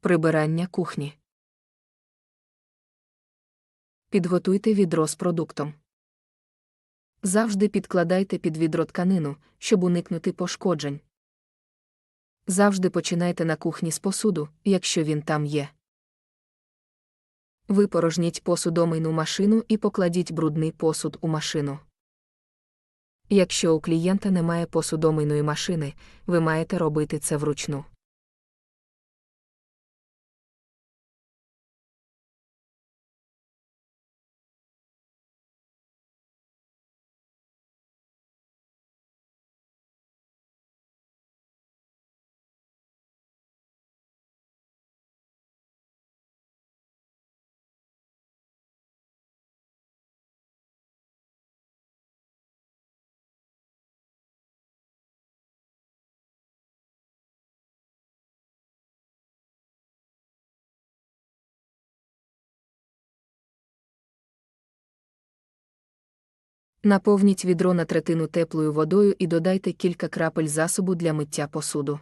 Прибирання кухні. Підготуйте відро з продуктом. Завжди підкладайте під відро тканину, щоб уникнути пошкоджень. Завжди починайте на кухні з посуду, якщо він там є. Випорожніть посудомийну машину і покладіть брудний посуд у машину. Якщо у клієнта немає посудомийної машини, ви маєте робити це вручну. Наповніть відро на третину теплою водою і додайте кілька крапель засобу для миття посуду.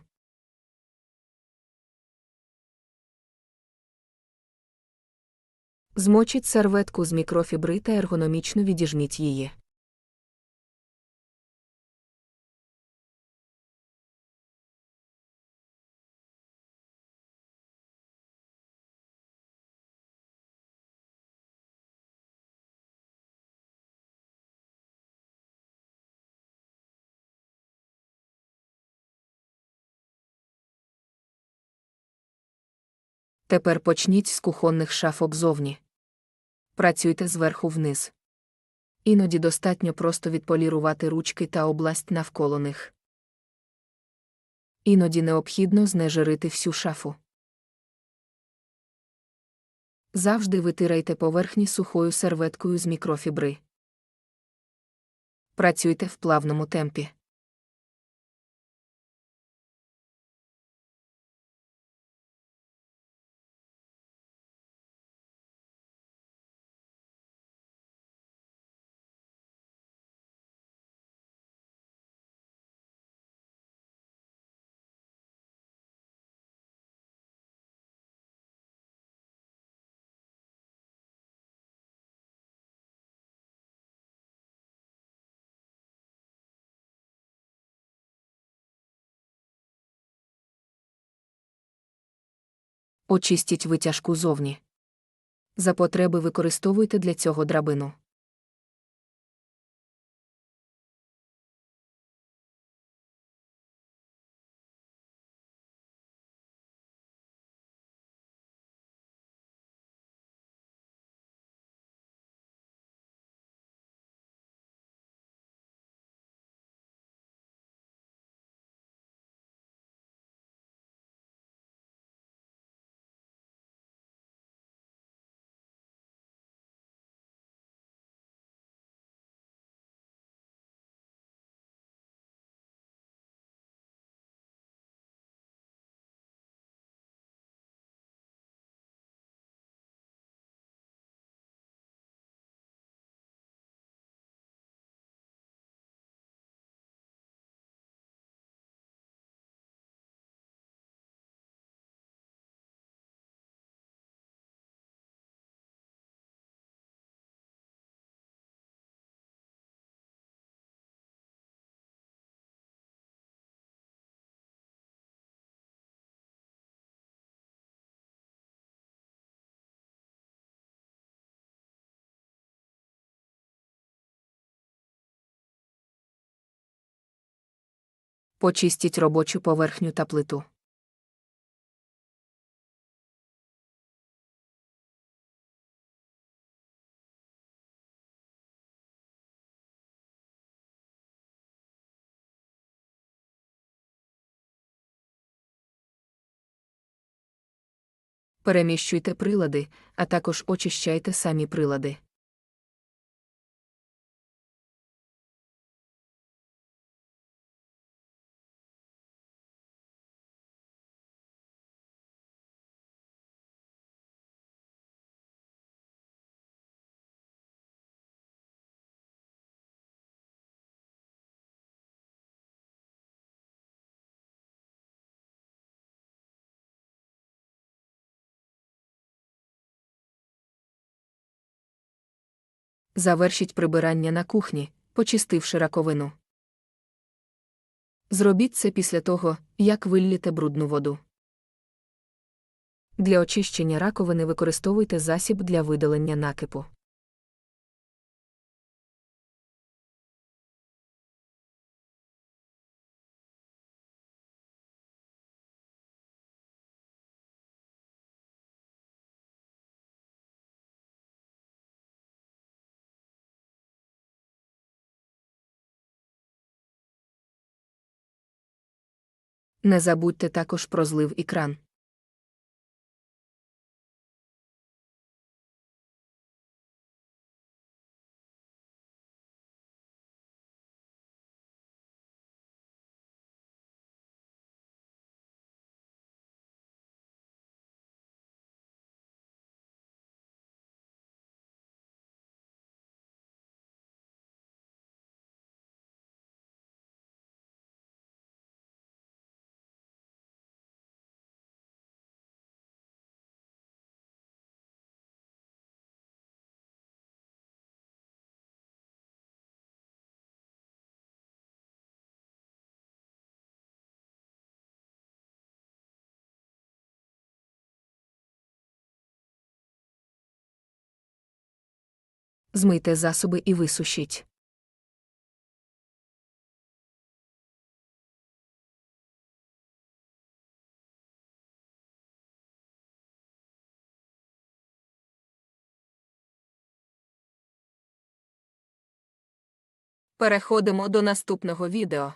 Змочіть серветку з мікрофібри та ергономічно відіжміть її. Тепер почніть з кухонних шафок зовні. Працюйте зверху вниз. Іноді достатньо просто відполірувати ручки та область навколо них. Іноді необхідно знежирити всю шафу. Завжди витирайте поверхні сухою серветкою з мікрофібри. Працюйте в плавному темпі. Очистіть витяжку зовні. За потреби використовуйте для цього драбину. Почистіть робочу поверхню та плиту. Переміщуйте прилади, а також очищайте самі прилади. Завершіть прибирання на кухні, почистивши раковину. Зробіть це після того, як вилліте брудну воду. Для очищення раковини використовуйте засіб для видалення накипу. Не забудьте також про злив і кран. Змийте засоби і висушіть. Переходимо до наступного відео.